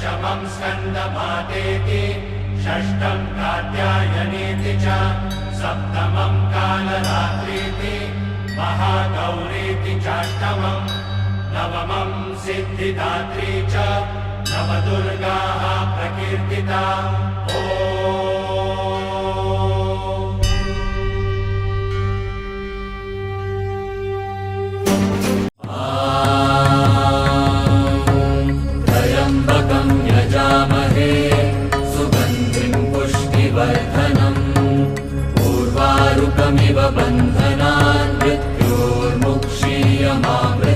स्कन्दतेति षष्ठम् कात्यायनेति च सप्तमम् कालरात्रीति महागौरीति चाष्टमम् नवमम् सिद्धिदात्री च नवदुर्गाः प्रकीर्तिता। ओ Mama.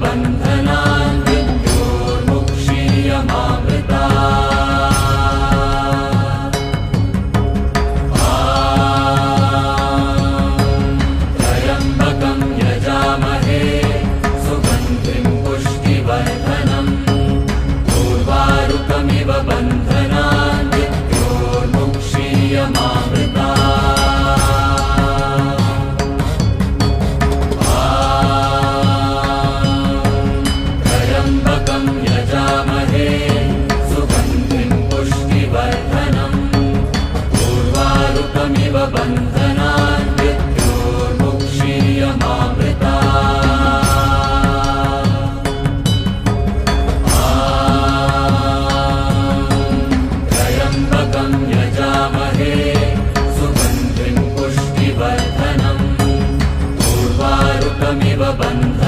banda देव बन्ध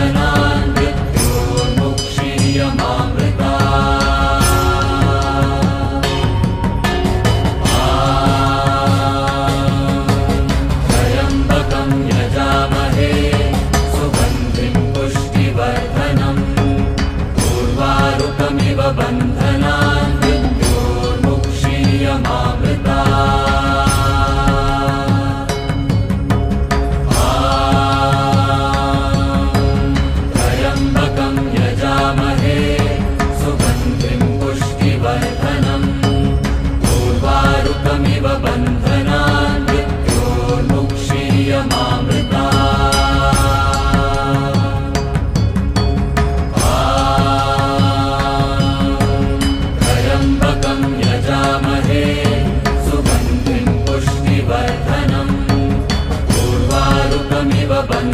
शारुकमेव बन्ध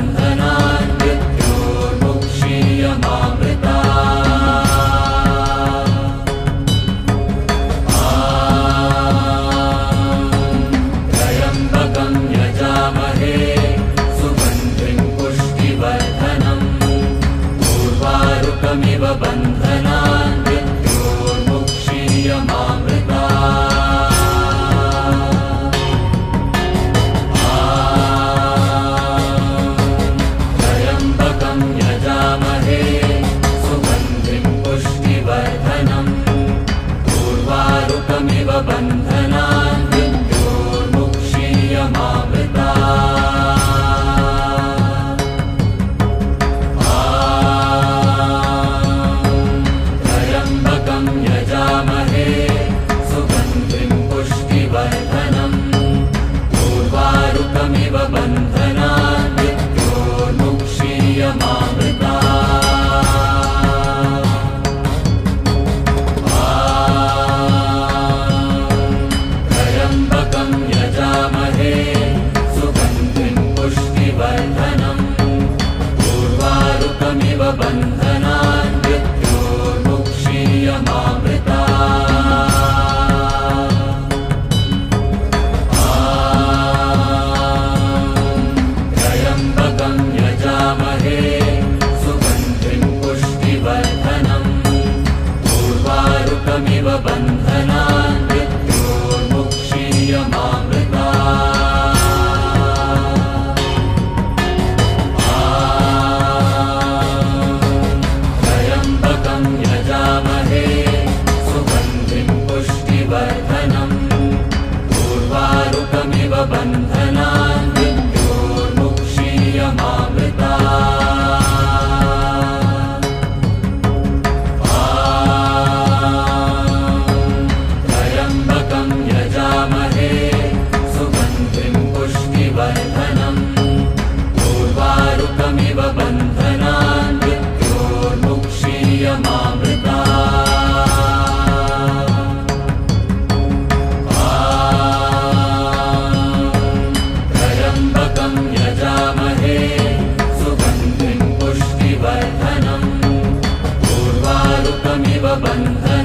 पुष्टिवर्धनम् पूर्वारुकमिव बन्ध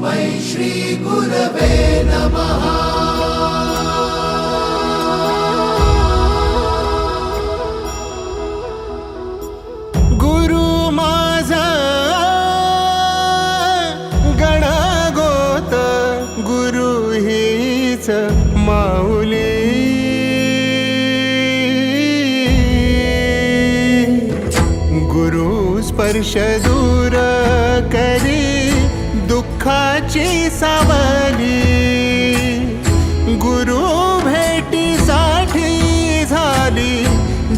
तस्मै श्रीगुरवे नमः। गुरु माझा माऊली। दूर सुखाची सावली गुरु भेटीसाठी झाली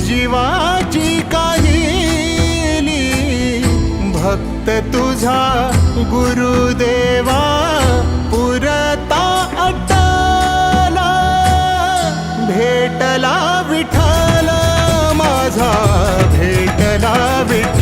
जीवाची काहिली. भक्त तुझा गुरुदेवा पुरता अटला भेटला विठ्ठल माझा भेटला विठ्ठल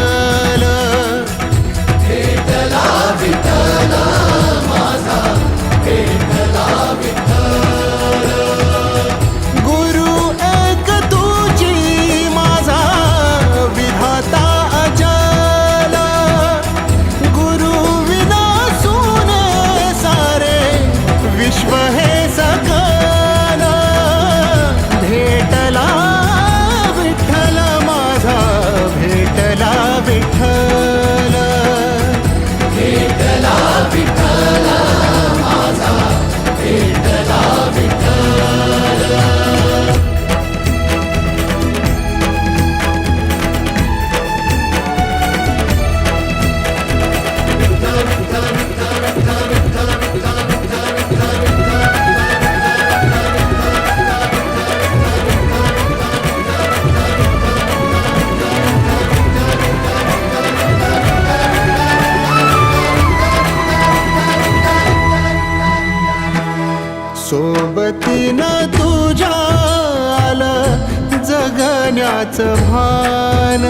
त्याच भान.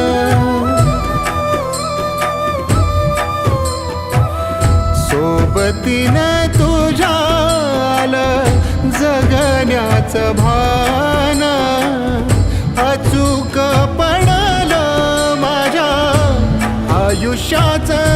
सोबतीने तुझ्या जगण्याच भान. अचूक पडलं माझ्या आयुष्याचं